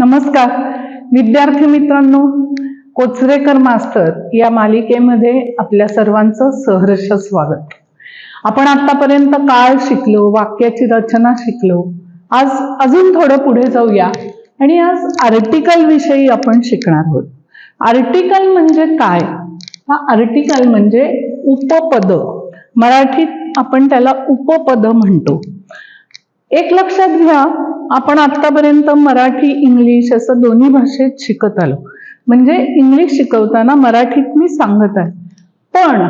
नमस्कार. विद्यार्थी मित्रांनो कोचरेकर मास्तर या मालिकेमध्ये आपल्या सर्वांचं सहर्ष स्वागत. आपण आतापर्यंत काळ शिकलो वाक्याची रचना शिकलो आज अजून थोडं पुढे जाऊया आणि आज आर्टिकल विषयी आपण शिकणार आहोत. आर्टिकल म्हणजे काय? हा आर्टिकल म्हणजे उपपद. मराठीत आपण त्याला उपपद म्हणतो. एक लक्षात घ्या आपण आतापर्यंत मराठी इंग्लिश असं दोन्ही भाषेत शिकत आलो. म्हणजे इंग्लिश शिकवताना मराठीत मी सांगत आहे. पण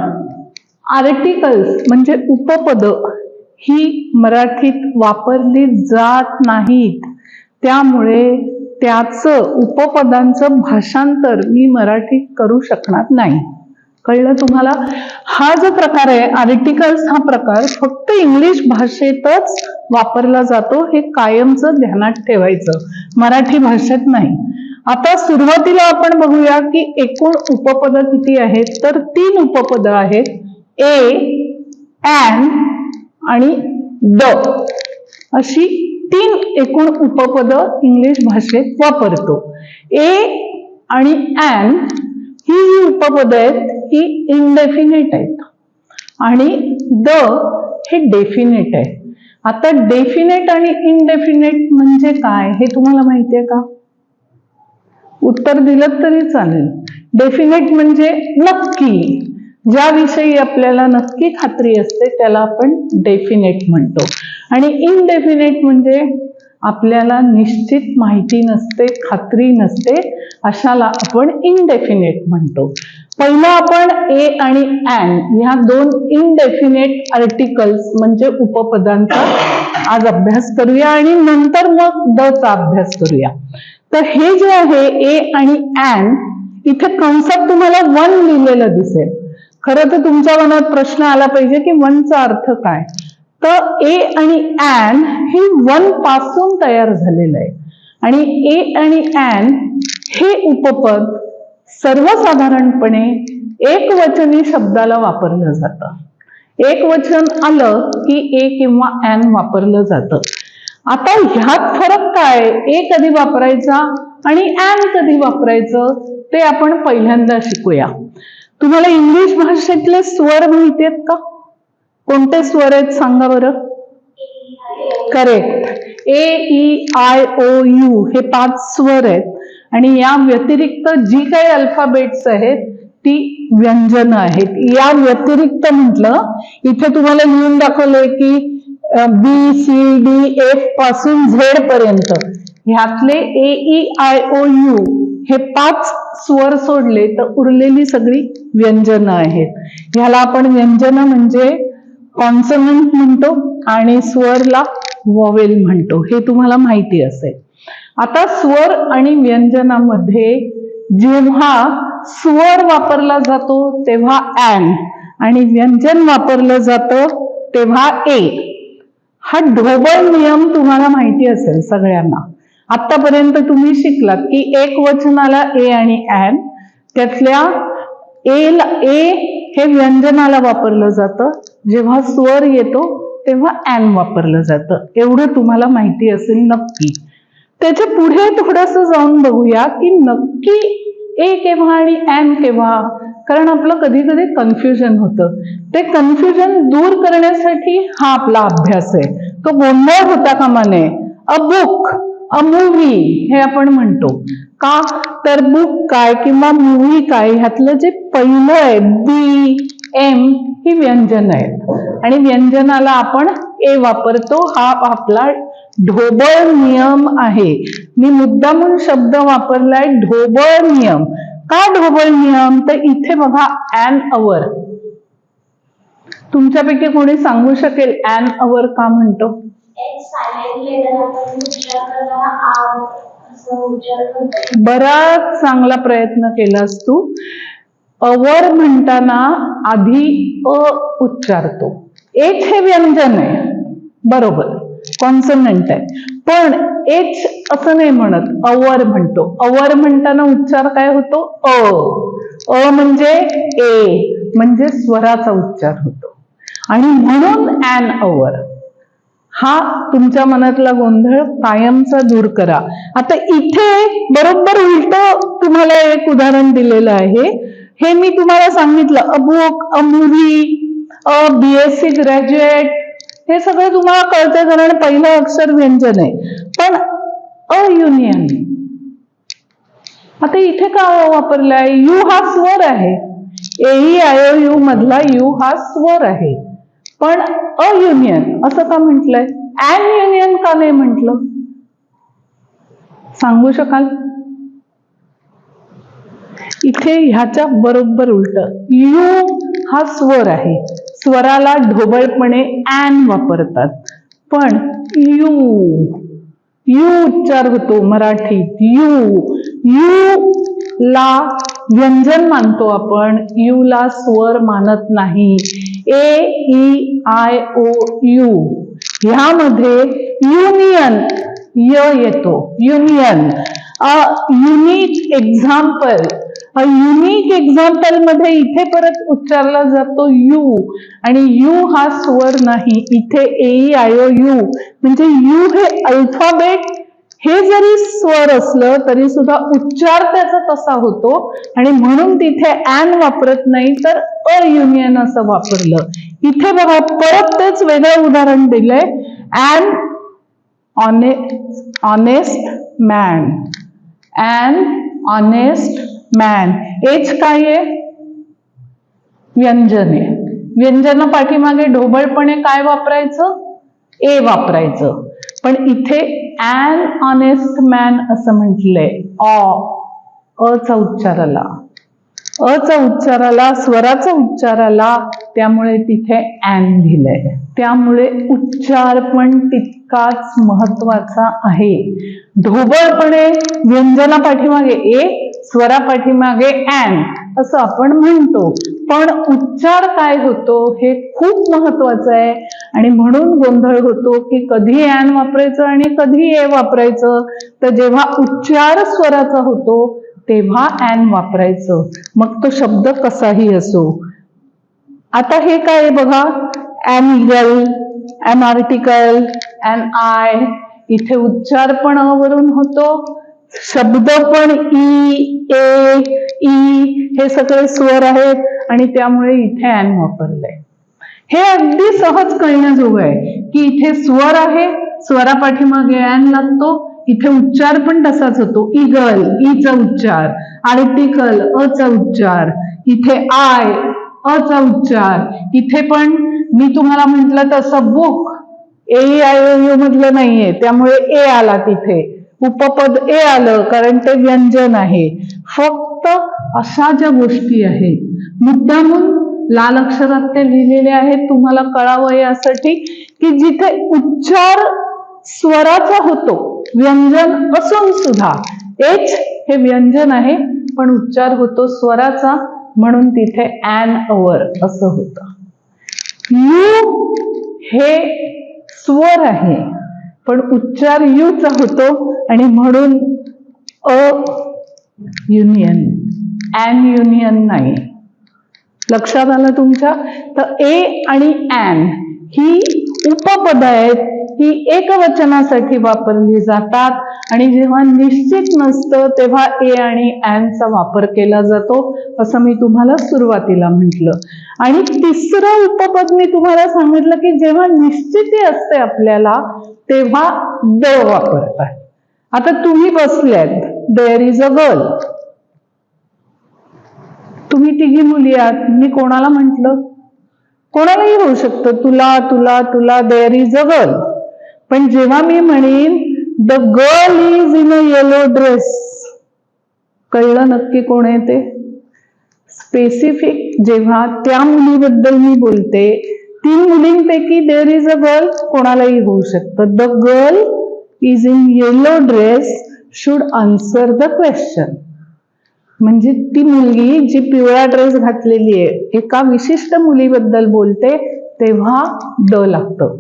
आर्टिकल्स म्हणजे उपपद ही मराठीत वापरली जात नाहीत. त्यामुळे त्याचं उपपदांचं भाषांतर मी मराठीत करू शकणार नाही. कळलं तुम्हाला? हा जो प्रकार आहे आर्टिकल्स हा प्रकार फक्त इंग्लिश भाषेतच वापरला जातो हे कायमचं ध्यानात ठेवायचं. मराठी भाषेत नाही. आता सुरुवातीला आपण बघूया की एकूण उपपद किती आहेत? तर तीन उपपद आहेत. ए एन आणि द. अशी तीन एकूण उपपद इंग्लिश भाषेत वापरतो. ए आणि एन ही जी उपपद आहेत ही इनडेफिनेट आहेत. आणि द हे डेफिनेट आहे आता डेफिनेट आणि इनडेफिनेट म्हणजे काय हे तुम्हाला माहिती आहे का? उत्तर दिलं तरी चालेल. डेफिनेट म्हणजे नक्की. ज्याविषयी आपल्याला नक्की खात्री असते त्याला आपण डेफिनेट म्हणतो. आणि इनडेफिनेट म्हणजे आपल्याला निश्चित माहिती नसते खात्री नसते अशाला आपण इनडेफिनेट म्हणतो. पहिलं आपण ए आणि ॲन ह्या दोन इनडेफिनेट आर्टिकल्स म्हणजे उपपदांचा आज अभ्यास करूया आणि नंतर मग द चा अभ्यास करूया. तर हे जे आहे ए आणि ॲन इथे कन्सेप्ट तुम्हाला वन लिहिलेलं दिसेल. खरं तर तुमच्या मनात प्रश्न आला पाहिजे की वनचा अर्थ काय? तर ए आणि अँड हे वनपासून तयार झालेलं आहे. आणि ए आणि अँड हे उपपद सर्वसाधारणपणे एक वचनी शब्दाला वापरलं जातं. एक वचन आलं की ए किंवा अँड वापरलं जातं. आता ह्यात फरक काय? ए कधी वापरायचा आणि अँड कधी वापरायचं ते आपण पहिल्यांदा शिकूया. तुम्हाला इंग्लिश भाषेतले स्वर माहिती आहेत का? कोणते स्वर आहेत सांगा बरं? Correct A E I O U हे पाच स्वर आहेत. आणि या व्यतिरिक्त जी काही अल्फाबेट्स आहेत ती व्यंजन आहेत. या व्यतिरिक्त म्हटलं इथे तुम्हाला लिहून दाखवलंय की बी सी डी एफपासून झेड पर्यंत. ह्यातले A E I O U हे पाच स्वर सोडले तर उरलेली सगळी व्यंजनं आहेत. ह्याला आपण व्यंजन म्हणजे कॉन्सनंट म्हणतो आणि स्वरला वॉवेल म्हणतो. हे तुम्हाला माहिती असेल. आता स्वर आणि व्यंजनामध्ये जेव्हा स्वर वापरला जातो तेव्हा अँड आणि व्यंजन वापरलं जातं तेव्हा ए हा ढोबळ नियम तुम्हाला माहिती असेल सगळ्यांना. आतापर्यंत तुम्ही शिकलात की एक वचनाला ए आणि अँड त्यातल्या ए ए हे व्यंजनाला वापरलं जातं. जेव्हा स्वर येतो तेव्हा ॲन वापरलं जातं. एवढं तुम्हाला माहिती असेल नक्की. त्याच्या पुढे थोडस जाऊन बघूया की नक्की ए केव्हा आणि ॲन केव्हा? कारण आपलं कधी कधी कन्फ्युजन होतं. ते कन्फ्युजन दूर करण्यासाठी हा आपला अभ्यास आहे. तो गोंधळ होता कामा नये. A book. अ मूव्ही हे आपण म्हणतो. का? तर बुक काय किंवा मूव्ही काय? ह्यातलं जे पहिलं आहे बी एम ही व्यंजन आहेत आणि व्यंजनाला आपण ए वापरतो. हा आपला ढोबळ नियम आहे. मी मुद्दामून शब्द वापरलाय ढोबळ नियम. का ढोबळ नियम? तर इथे बघा अॅन अवर तुमच्यापैकी कोणी सांगू शकेल अॅन अवर का म्हणतो? बराच चांगला प्रयत्न केलास तू. अवर म्हणताना आधी अ उच्चारतो. एच हे व्यंजन आहे. बरोबर. कॉन्सनंट आहे. पण एच असं नाही म्हणत. अवर म्हणतो. अवर म्हणताना उच्चार काय होतो? अ. अ म्हणजे ए. म्हणजे स्वराचा उच्चार होतो. आणि म्हणून अॅन अवर हा तुमच्या मनातला गोंधळ कायमचा दूर करा. आता इथे बरोबर उलट तुम्हाला एक उदाहरण दिलेलं आहे. हे मी तुम्हाला सांगितलं अबुक अमुरी अ बीएससी ग्रॅज्युएट हे सगळं तुम्हाला कळतं कारण पहिलं अक्षर व्यंजन आहे. पण अयुनियन आता इथे का वापरलाय? यू हा स्वर आहे. एई आय यू मधला यू हा स्वर आहे. पण अयुनियन असं का म्हटलंय? अन युनियन का नाही म्हटलं? सांगू शकाल? इथे ह्याच्या बरोबर उलट. यू हा स्वर आहे. स्वराला ढोबळपणे अन वापरतात. पण यू यू उच्चार होतो मराठीत. यू यू ला व्यंजन मानतो आपण. यू ला स्वर मानत नाही. A E I O U. ह्यामध्ये युनियन य येतो. Union a unique example unique एक्झाम्पलमध्ये इथे परत उच्चारला जातो यू. आणि यू हा स्वर नाही. इथे ए ओ यू म्हणजे यू हे अल्फाबेट हे जरी स्वर असलं तरी सुद्धा उच्चार त्याचा तसा होतो. आणि म्हणून तिथे अन वापरत नाही तर अयुनियन असं वापरलं. इथे बघा परत तेच वेगळं उदाहरण दिलंय. An hon honest man an honest man H काय आहे? व्यंजने. व्यंजन पाठीमागे ढोबळपणे काय वापरायचं? ए वापरायचं. पण इथे अन ऑनेस्ट मॅन असं म्हटलंय. ऑ अचा उच्चाराला. अचा उच्चाराला स्वराचा उच्चाराला त्यामुळे तिथे अन दिलंय त्यामुळे उच्चार पण तितकाच महत्त्वाचा आहे. ढोबळपणे व्यंजना पाठीमागे ए स्वरा पाठीमागे अन असं आपण म्हणतो. पण उच्चार काय होतो हे खूप महत्वाचं आहे. आणि म्हणून गोंधळ होतो की कधी ॲन वापरायचं आणि कधी ए वापरायचं. तर जेव्हा उच्चार स्वराचा होतो तेव्हा ॲन वापरायचं. मग तो शब्द कसाही असो. आता हे काय आहे बघा? An eagle an article an eye. इथे उच्चार पण अवरून वरून होतो. शब्द पण ई ए ई हे सगळे स्वर आहेत आणि त्यामुळे इथे ॲन वापरलंय. हे अगदी सहज कळण्याजोगं आहे की इथे स्वर आहे स्वरापाठीमागे ॲन लागतो इथे उच्चार पण तसाच होतो. इगल ईचा उच्चार आर्टिकल अचा उच्चार इथे आय अचा उच्चार. इथे पण मी तुम्हाला म्हटलं तसं बुक ए आय यू मधलं नाहीये त्यामुळे ए आला तिथे. उपपद ए आलं कारण ते व्यंजन आहे. फक्त अशा ज्या गोष्टी आहेत मुद्दामून लाल अक्षरात ते लिहिलेले आहेत तुम्हाला कळावं यासाठी की जिथे उच्चार स्वराचा होतो व्यंजन असून सुद्धा एच हे व्यंजन आहे पण उच्चार होतो स्वराचा म्हणून तिथे अन अवर असं होतं. यू हे स्वर आहे. पण उच्चार यूचा होतो आणि म्हणून अ युनियन अन युनियन नाही. लक्षात आलं तुमच्या? तर ए आणि अन ही उपपद आहेत ही एकवचनासाठी वापरली जातात. आणि जेव्हा निश्चित नसतं तेव्हा ए आणि चा वापर केला जातो असं मी तुम्हाला सुरुवातीला म्हटलं. आणि तिसरं उपपद मी तुम्हाला सांगितलं की जेव्हा निश्चिती असते आपल्याला तेव्हा द वापरतात आता तुम्ही बसल्यात. देअर इज अ गर्ल तुम्ही तिघी मुली आहात. मी कोणाला म्हटलं? कोणालाही होऊ शकतं. तुला तुला तुला देअर इज अ गर्ल पण जेव्हा मी म्हणेन the girl is in a yellow dress कळलं नक्की कोण आहे ते? स्पेसिफिक जेव्हा त्या मुलीबद्दल मी बोलते तीन मुलींपैकी देअर इज अ गर्ल कोणालाही होऊ शकतं. The girl is in yellow dress should answer the question म्हणजे ती मुलगी जी पिवळा ड्रेस घातलेली आहे एका विशिष्ट मुलीबद्दल बोलते तेव्हा ड लागतं.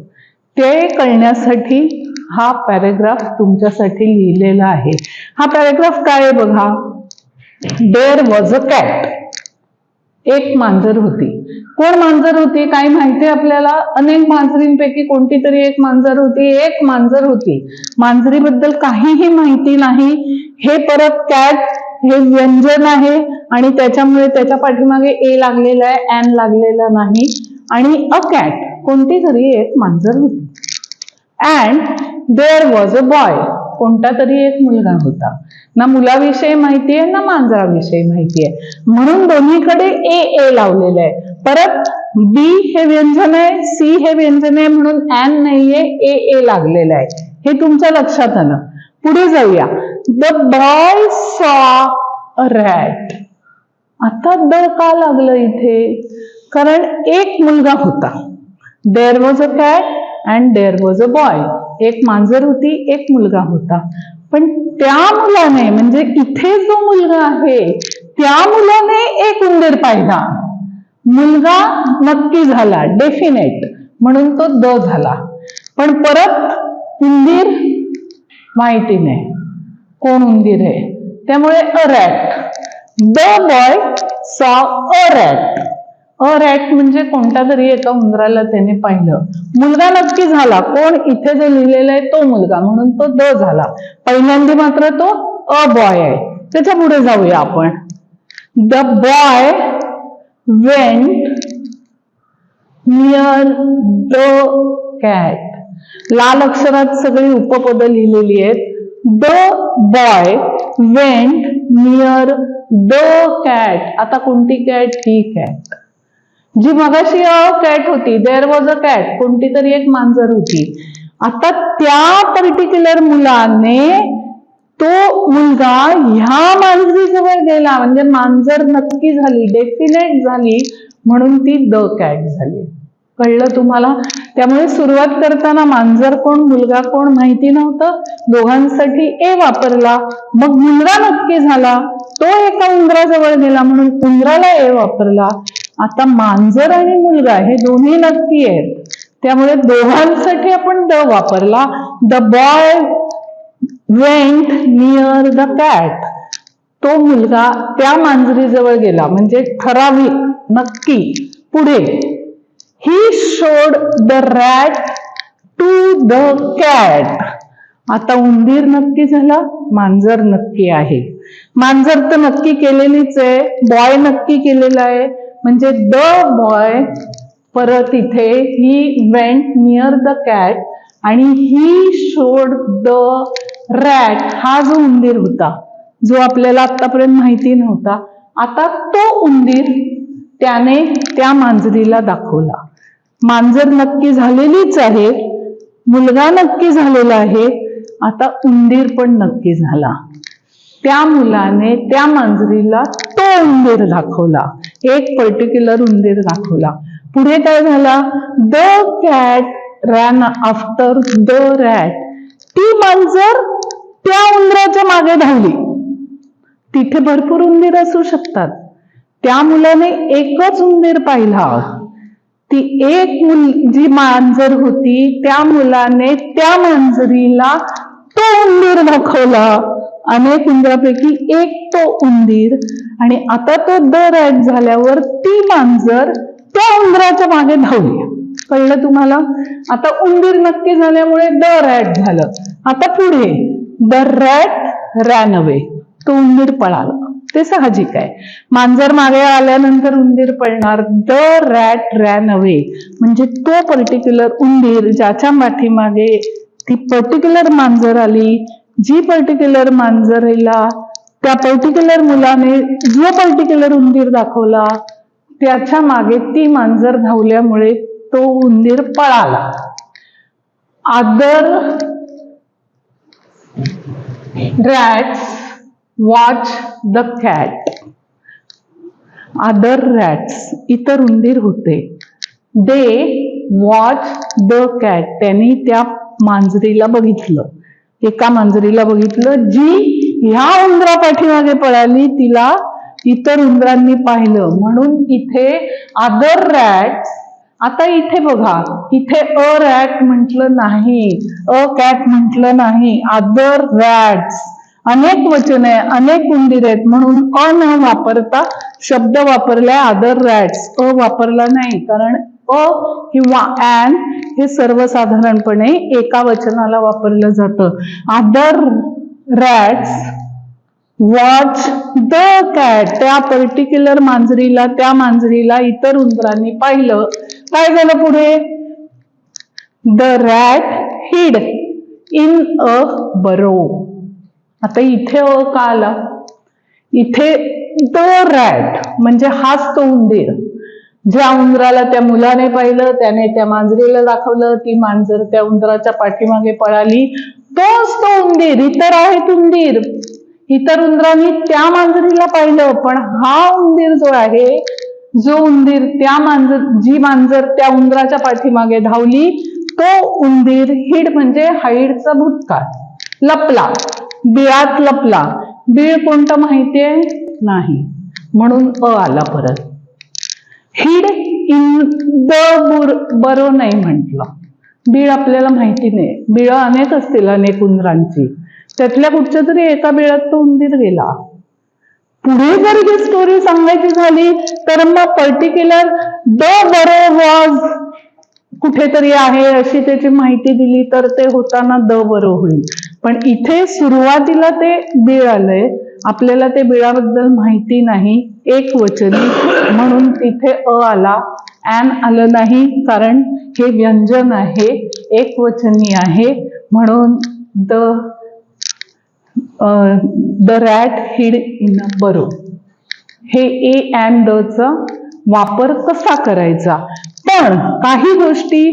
ते कळण्यासाठी हा पॅरेग्राफ तुमच्यासाठी लिहिलेला आहे. हा पॅरेग्राफ काय आहे बघा? देअर वॉज अ कॅट एक मांजर होती. कोण मांजर होती? काय माहिती आहे आपल्याला? अनेक मांजरींपैकी कोणती तरी एक मांजर होती. एक मांजर होती. मांजरीबद्दल काहीही माहिती नाही. हे परत कॅट हे व्यंजन आहे आणि त्याच्यामुळे त्याच्या पाठीमागे ए लागलेलं आहे एन लागलेलं नाही. आणि अ कॅट कोणती तरी एक मांजर होती. And there was a boy कोणता तरी एक मुलगा होता. ना मुलाविषयी माहिती आहे ना मांजराविषयी माहिती आहे. म्हणून दोन्हीकडे ए ए लावलेलं आहे. परत बी हे व्यंजन आहे सी हे व्यंजन आहे म्हणून एन नाहीये ए ए लागलेलं आहे. हे तुमच्या लक्षात आलं. पुढे जाऊया. The boy saw a rat आता द का लागलं इथे? कारण एक मुलगा होता. There was a cat and there was a boy एक मांजर होती एक मुलगा होता. पण त्या मुलाने म्हणजे इथे जो मुलगा आहे त्या मुलाने एक उंदीर पाहिला. मुलगा नक्की झाला डेफिनेट म्हणून तो द झाला. पण परत उंदीर माहिती नाही. कोण उंदीर आहे? त्यामुळे a rat the boy saw a rat a rat म्हणजे कोणत्या तरी एका उंदराला त्याने पाहिलं. मुलगा नक्की झाला. कोण? इथे जो लिहिलेला आहे तो मुलगा. म्हणून तो द झाला. पहिल्यांदा मात्र तो अ बॉय आहे. त्याच्या पुढे जाऊया आपण. The boy went near the cat लाल अक्षरात सगळी उपपद लिहिलेली आहेत. The boy went near the cat आता कोणती कॅट ही कॅट जी मगाशी अ कॅट होती देअर वॉज अ कॅट कोणती तरी एक मांजर होती. आता त्या पर्टिक्युलर मुलाने तो मुलगा ह्या मांजरीजवळ गेला. म्हणजे मांजर नक्की झाली डेफिनेट झाली म्हणून ती द कॅट झाली. कळलं तुम्हाला? त्यामुळे सुरुवात करताना मांजर कोण मुलगा कोण माहिती नव्हतं. दोघांसाठी ए वापरला. मग मुलगा नक्की झाला. तो एका उंदराजवळ गेला म्हणून उंदराला ए वापरला. आता मांजर आणि मुलगा हे दोन्ही नक्की आहेत. त्यामुळे दोघांसाठी आपण द वापरला. The boy went near the cat. तो मुलगा त्या मांजरीजवळ गेला. म्हणजे ठराविक नक्की पुढे. He showed the rat to the cat आता उंदीर नक्की झाला मांजर नक्की आहे. मांजर तर नक्की केलेलीच आहे बॉय नक्की केलेला आहे. म्हणजे द बॉय परत इथे he went near the cat आणि ही शोड द रॅट हा जो उंदीर होता जो आपल्याला आतापर्यंत माहिती नव्हता आता तो उंदीर त्याने त्या मांजरीला दाखवला. मांजर नक्की झालेलीच आहे मुलगा नक्की झालेला आहे आता उंदीर पण नक्की झाला. त्या मुलाने त्या मांजरीला तो उंदीर दाखवला एक पर्टिक्युलर उंदीर दाखवला. पुढे काय झाला? The cat ran after the rat ती मांजर त्या उंदराच्या मागे धावली. तिथे भरपूर उंदीर असू शकतात. त्या मुलाने एकच उंदीर पाहिला. ती एक मुल जी मांजर होती त्या मुलाने त्या मांजरीला तो उंदीर दाखवला. अनेक उंदरापैकी एक तो उंदीर. आणि आता तो द रॅट झाल्यावर ती मांजर त्या उंदराच्या मागे धावली. कळलं तुम्हाला? आता उंदीर नक्की झाल्यामुळे द रॅट झालं. आता पुढे द रॅट रॅन अवे. तो उंदीर पळाला. ते साहजिक आहे. मांजर मागे आल्यानंतर उंदीर पळणार द रॅट रॅन अवे म्हणजे तो पर्टिक्युलर उंदीर ज्याच्या पाठीमागे ती पर्टिक्युलर मांजर आली जी पर्टिक्युलर मांजरीला त्या पर्टिक्युलर मुलाने जो पर्टिक्युलर उंदीर दाखवला त्याच्यामागे ती मांजर धावल्यामुळे तो उंदीर पळाला. Other rats watch the cat other rats इतर उंदीर होते. दे वॉच द कॅट त्यांनी त्या मांजरीला बघितलं. एका मांजरीला बघितलं जी ह्या उंदरा पाठीमागे पळाली तिला इतर उंदरांनी पाहिलं. म्हणून इथे अदर रॅट्स आता इथे बघा इथे अ रॅट म्हटलं नाही अ कॅट म्हटलं नाही अदर रॅट्स अनेक वचन आहे अनेक उंदीर आहेत म्हणून अ न वापरता शब्द वापरलाय अदर रॅट्स अ वापरला नाही कारण अ किंवा ॲन हे सर्वसाधारणपणे एका वचनाला वापरलं जातं. Other rats watch the cat त्या पर्टिक्युलर मांजरीला त्या मांजरीला इतर उंदरांनी पाहिलं. काय झालं पुढे? The rat hid in a burrow आता इथे अ का आला? इथे द रॅट म्हणजे हाच तो उंदीर. ज्या उंदराला त्या मुलाने पाहिलं त्याने त्या मांजरीला दाखवलं ती मांजर त्या उंदराच्या पाठीमागे पळाली. तोच तो उंदीर इतर आहेत उंदीर. इतर उंदरांनी त्या मांजरीला पाहिलं पण हा उंदीर जो आहे जो उंदीर त्या मांजर जी मांजर त्या उंदराच्या पाठीमागे धावली तो उंदीर हिड म्हणजे हाईडचा भूतकाळ लपला. बिळात लपला. बीळ कोणतं माहितीये? नाही. म्हणून अ आला परत. हिड इन द बुर बरो नाही म्हटलं. बीळ आपल्याला माहिती नाही. बिळ अनेक असतील अनेक उंदरांची. त्यातल्या कुठच्या तरी एका बिळात तो उंदीर गेला. पुढे जर ही स्टोरी सांगायची झाली तर मग पर्टिक्युलर द बरो वॉज कुठेतरी आहे अशी त्याची माहिती दिली तर ते होताना द बरो होईल. पण इथे सुरुवातीला ते बीळ आलंय. आपल्याला ते बिळाबद्दल माहिती नाही. एक वचनी. म्हणून तिथे अ आला. ॲन आलं नाही कारण हे व्यंजन आहे. एक वचनी आहे. म्हणून the the rat hid in a burrow. हे ए अँड द चा वापर कसा करायचा? पण काही गोष्टी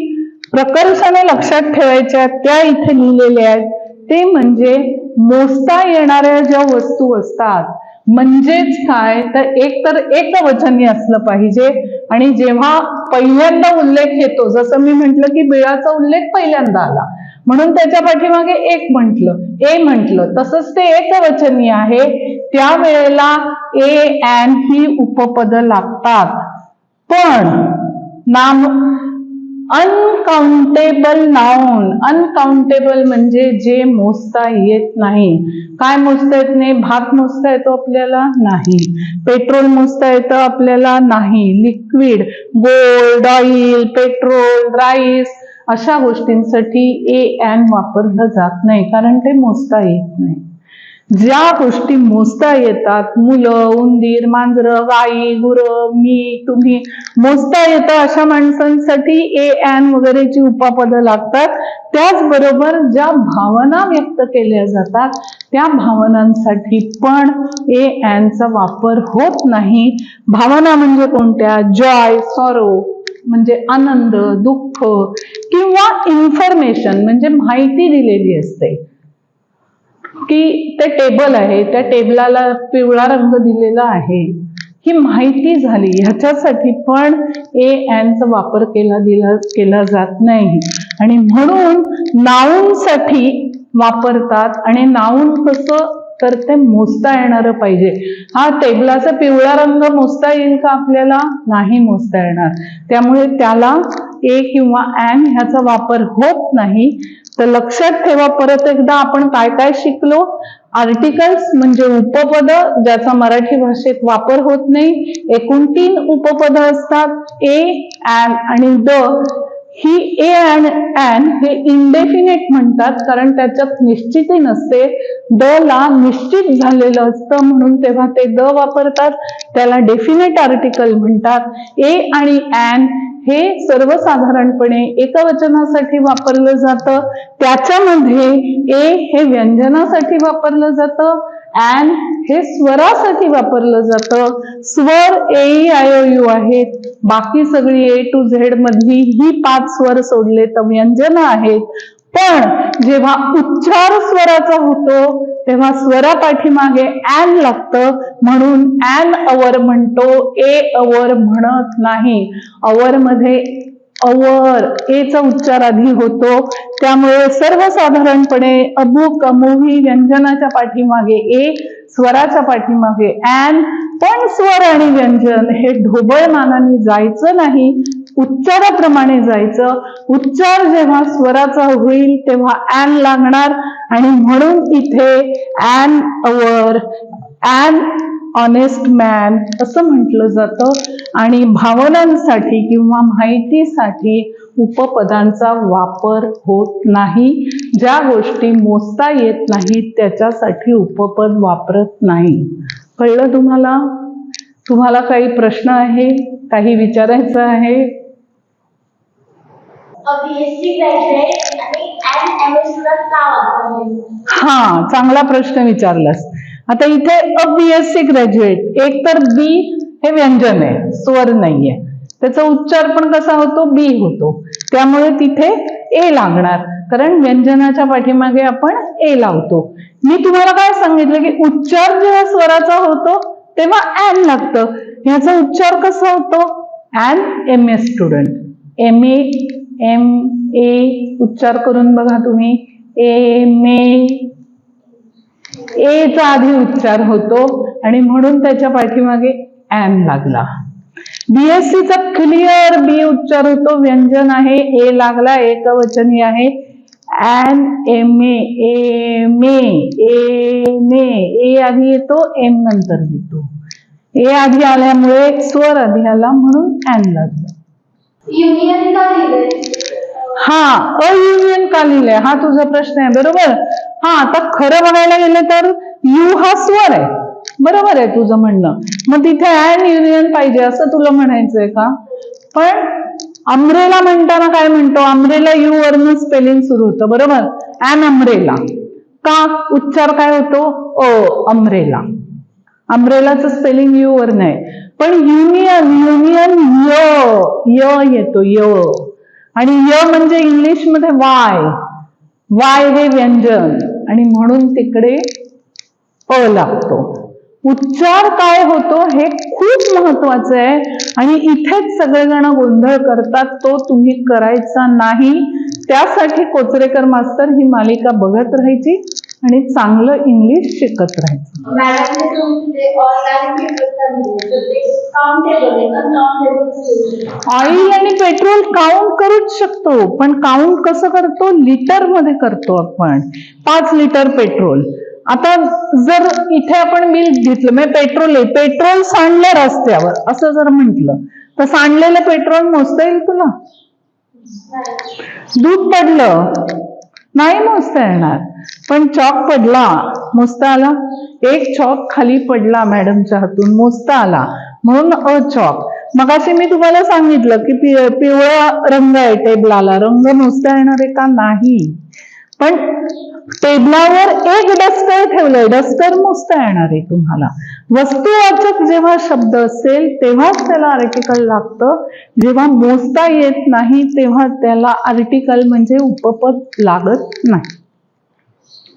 प्रकर्षाने लक्षात ठेवायच्या. त्या इथे लिहिलेल्या आहेत. ते म्हणजे मोजता येणाऱ्या ज्या वस्तू असतात म्हणजेच काय? तर एक तर एकवचनी असलं पाहिजे. आणि जेव्हा पहिल्यांदा उल्लेख येतो जसं मी म्हंटल की बिळाचा उल्लेख पहिल्यांदा आला. म्हणून त्याच्या पाठीमागे एक म्हटलं ए म्हटलं तसंच ते एकवचनी आहे. त्यावेळेला ए अँड ही उपपद लागतात. पण नाम अनकाउंटेबल नाऊन अनकाउंटेबल म्हणजे जे मोजता येत नाही. काय मोजता येत नाही? भात मोजता येतो आपल्याला? नाही. पेट्रोल मोजता येतं आपल्याला? नाही. Liquid gold oil petrol rice अशा गोष्टींसाठी ए एन वापरलं जात नाही. कारण ते मोजता येत नाही. ज्या गोष्टी मोजता येतात मुलं उंदीर मांजरं गाई गुरं मी तुम्ही मोजता येतं अशा माणसांसाठी ए एन वगैरेची उपापदं लागतात. त्याचबरोबर ज्या भावना व्यक्त केल्या जातात त्या भावनांसाठी पण ए चा वापर होत नाही. भावना म्हणजे कोणत्या? जॉय सॉरो म्हणजे आनंद दुःख किंवा इन्फॉर्मेशन म्हणजे माहिती दिलेली असते. की ते टेबल आहे त्या टेबलाला पिवळा रंग दिलेला आहे. ही माहिती झाली. ह्याच्यासाठी पण ए चा वापर केला दिला केला जात नाही. आणि म्हणून नाऊनसाठी वापरतात. आणि नाऊन कसं तर ते मोजता येणार पाहिजे. हा टेबलाचा पिवळा रंग मोजता येईल का आपल्याला? नाही मोजता येणार. त्यामुळे त्याला ए किंवा एम ह्याचा वापर होत नाही. तर लक्षात ठेवा परत एकदा आपण काय काय शिकलो? आर्टिकल्स म्हणजे उपपद ज्याचा मराठी भाषेत वापर होत नाही. एकूण तीन उपपद असतात. ए ॲन आणि द. ही ए अँड अँड हे इंडेफिनेट म्हणतात कारण त्याच्यात निश्चिती नसते. द ला निश्चित झालेलं असतं म्हणून तेव्हा ते द वापरतात. त्याला डेफिनेट आर्टिकल म्हणतात. ए आणि अँड हे सर्वसाधारणपणे एकवचनासाठी वापरलं जातं. त्याच्यामध्ये ए हे व्यंजनासाठी वापरलं जातं. अँड हे स्वरासाठी वापरलं जातं. स्वर ए आय ओ यू आहेत. बाकी सगळी ए टू झेड मधली ही पाच स्वर सोडले तर व्यंजन आहेत. पण जेव्हा उच्चार स्वराचा होतो तेव्हा स्वरा पाठीमागे ॲन लागतं. म्हणून ॲन अवर म्हणतो ए अवर म्हणत नाही. अवर मध्ये अवर एचा उच्चार आधी होतो. त्यामुळे सर्वसाधारणपणे अमुक अमुही व्यंजनाच्या पाठीमागे ए स्वराच्या पाठीमागे ॲन पण स्वर आणि व्यंजन हे ढोबळ मानाने जायचं नाही उच्चाराप्रमाणे जायचं. उच्चार जेव्हा स्वराचा होईल तेव्हा ॲन लागणार. आणि म्हणून इथे an hour an honest man असं म्हटलं जातं. आणि भावनांसाठी किंवा माहितीसाठी उपपदांचा वापर होत नाही. ज्या गोष्टी मोजता येत नाहीत त्याच्यासाठी उपपद वापरत नाही. कळलं तुम्हाला? तुम्हाला काही प्रश्न आहे? काही विचारायचं आहे? हा चांगला प्रश्न विचारलास. आता इथे a B S C graduate एक तर बी हे व्यंजन आहे स्वर नाहीये. त्याचा उच्चार पण कसा होतो? बी होतो. त्यामुळे तिथे ए लागणार. कारण व्यंजनाच्या पाठीमागे आपण ए लावतो. मी तुम्हाला काय सांगितलं की उच्चार जेव्हा स्वराचा होतो तेव्हा ॲन लागतं. ह्याचा उच्चार कसा होतो? An M A student M A M A उच्चार करून बघा तुम्ही. एम ए एचा आधी उच्चार होतो आणि म्हणून त्याच्या पाठीमागे एम लागला. बीएससीचा चा क्लिअर बी उच्चार होतो. व्यंजन आहे. ए लागला. एकवचनी आहे. An M A M A M A A आधी येतो. एम नंतर येतो. ए आधी आल्यामुळे स्वर आधी आला म्हणून एन लागला. युनियन का लिहिले हा अयुनियन का लिहिलंय हा तुझा प्रश्न आहे बरोबर? हा आता खरं बघायला गेलं तर यू हा स्वर आहे. बरोबर आहे तुझं म्हणणं. मग तिथे अँड युनियन पाहिजे असं तुला म्हणायचंय का? पण अमरेला म्हणताना काय म्हणतो? अमरेला यू वरनं स्पेलिंग सुरू होतं बरोबर? ॲन अमरेला का? उच्चार काय होतो? अ अमरेला अमरेलाचं स्पेलिंग यू वर नाही पण युनियन युनियन य य येतो य. आणि य म्हणजे इंग्लिशमध्ये वाय. वाय हे व्यंजन. आणि म्हणून तिकडे अ लागतो. उच्चार काय होतो हे खूप महत्वाचं आहे. आणि इथेच सगळेजण गोंधळ करतात तो तुम्ही करायचा नाही. त्यासाठी कोचरेकर मास्तर ही मालिका बघत राहायची आणि चांगलं इंग्लिश शिकत राहायचं. ऑइल आणि पेट्रोल काउंट करूच शकतो पण काउंट कसं करतो? लिटरमध्ये करतो आपण. पाच लिटर पेट्रोल आता जर इथे आपण बिल घेतलं म्हणजे पेट्रोल आहे पेट्रोल सांडलं रस्त्यावर असं जर म्हटलं तर सांडलेलं पेट्रोल मोजता येईल तुला? दूध पडलं नाही मोजता येणार. पण चॉक पडला मोजता आला? एक चॉक खाली पडला मॅडमच्या हातून मोजता आला. म्हणून अ चॉक मगाशी मी तुम्हाला सांगितलं की पिवळा रंग आहे टेबलाला रंग मोजता येणार आहे का? नाही. पण टेबलावर एक डस्टर ठेवलंय. डस्टर मोजता येणार आहे तुम्हाला. वस्तुवाचक जेव्हा शब्द असेल तेव्हाच त्याला आर्टिकल लागतं. जेव्हा मोजता येत नाही तेव्हा त्याला आर्टिकल म्हणजे उपपद लागत नाही.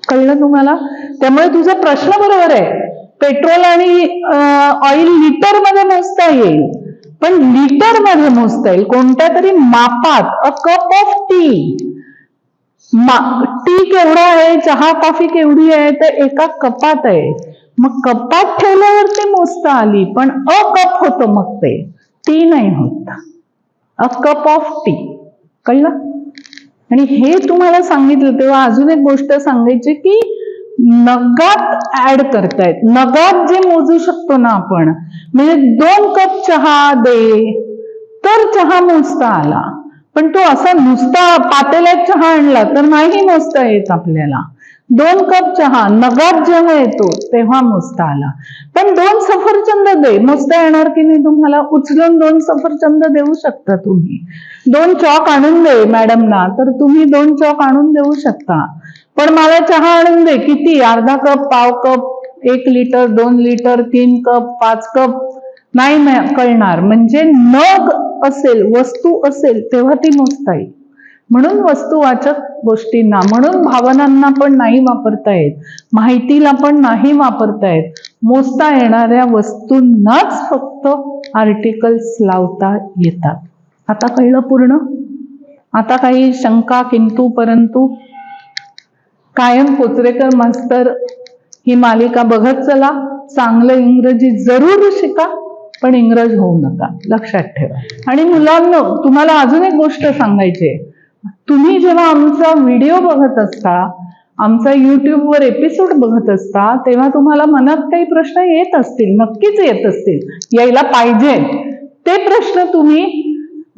कळलं तुम्हाला? त्यामुळे तुझा प्रश्न बरोबर आहे. पेट्रोल आणि ऑइल लिटरमध्ये मोजता येईल. पण लिटरमध्ये मोजता येईल. कोणत्या तरी मापात a cup of tea tea केवढा आहे चहा कॉफी केवढी आहे तर एका कपात आहे. मग कपात ठेवल्यावर ते मोजता आली पण अ कप होतं मग ते. टी नाही होत. अ कप ऑफ टी कळलं? आणि हे तुम्हाला सांगितलं तेव्हा अजून एक गोष्ट सांगायची की नगात ऍड करतायत. नगात जे मोजू शकतो ना आपण म्हणजे दोन कप चहा दे तर चहा मोजता आला. पण तो असा नुसता पातेल्यात चहा आणला तर नाही मोजता येत आपल्याला. दोन कप चहा नगात जेव्हा येतो तेव्हा मोजता आला. पण दोन सफरचंद दे मोजता येणार की नाही तुम्हाला? उचलून दोन सफरचंद देऊ शकता तुम्ही. दोन चॉक आणून दे मॅडमना तर तुम्ही दोन चॉक आणून देऊ शकता. पण मला चहा आणून दे किती? अर्धा कप पाव कप एक लिटर दोन लिटर तीन कप पाच कप. नाही कळणार. म्हणजे नग असेल वस्तू असेल तेव्हा ती मोजता येईल. म्हणून वस्तुवाचक गोष्टींना म्हणून भावनांना पण नाही वापरता येत. माहितीला पण नाही वापरता येत. मोजता येणाऱ्या वस्तूंनाच फक्त आर्टिकल्स लावता येतात. आता कळलं पूर्ण? आता काही शंका किंतू परंतु? कायम कोचरेकर मास्तर ही मालिका बघत चला. चांगलं इंग्रजी जरूर शिका. पण इंग्रज होऊ नका लक्षात ठेवा. आणि मुलांना तुम्हाला अजून एक गोष्ट सांगायची आहे. तुम्ही जेव्हा आमचा व्हिडिओ बघत असता आमचा युट्यूबवर एपिसोड बघत असता तेव्हा तुम्हाला मनात काही प्रश्न येत असतील नक्कीच येत असतील. यायला पाहिजे. ते प्रश्न तुम्ही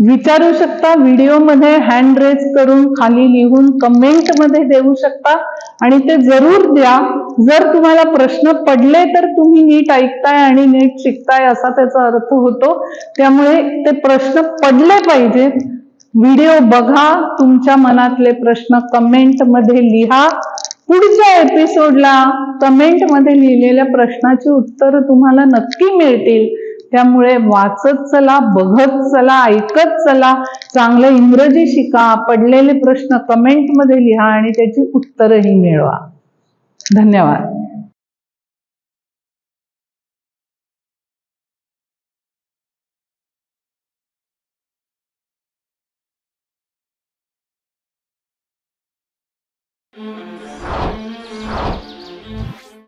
विचारू शकता व्हिडिओमध्ये हँड रेज करून खाली लिहून कमेंटमध्ये देऊ शकता. आणि ते जरूर द्या. जर तुम्हाला प्रश्न पडले तर तुम्ही नीट ऐकताय आणि नीट शिकताय असा त्याचा अर्थ होतो. त्यामुळे ते प्रश्न पडले पाहिजेत. व्हिडिओ बघा तुमच्या मनातले प्रश्न कमेंटमध्ये लिहा. पुढच्या एपिसोडला कमेंटमध्ये लिहिलेल्या प्रश्नाची उत्तर तुम्हाला नक्की मिळतील. त्यामुळे वाचत चला बघत चला ऐकत चला चांगलं इंग्रजी शिका पडलेले प्रश्न कमेंटमध्ये लिहा आणि त्याची उत्तरही मिळवा. धन्यवाद.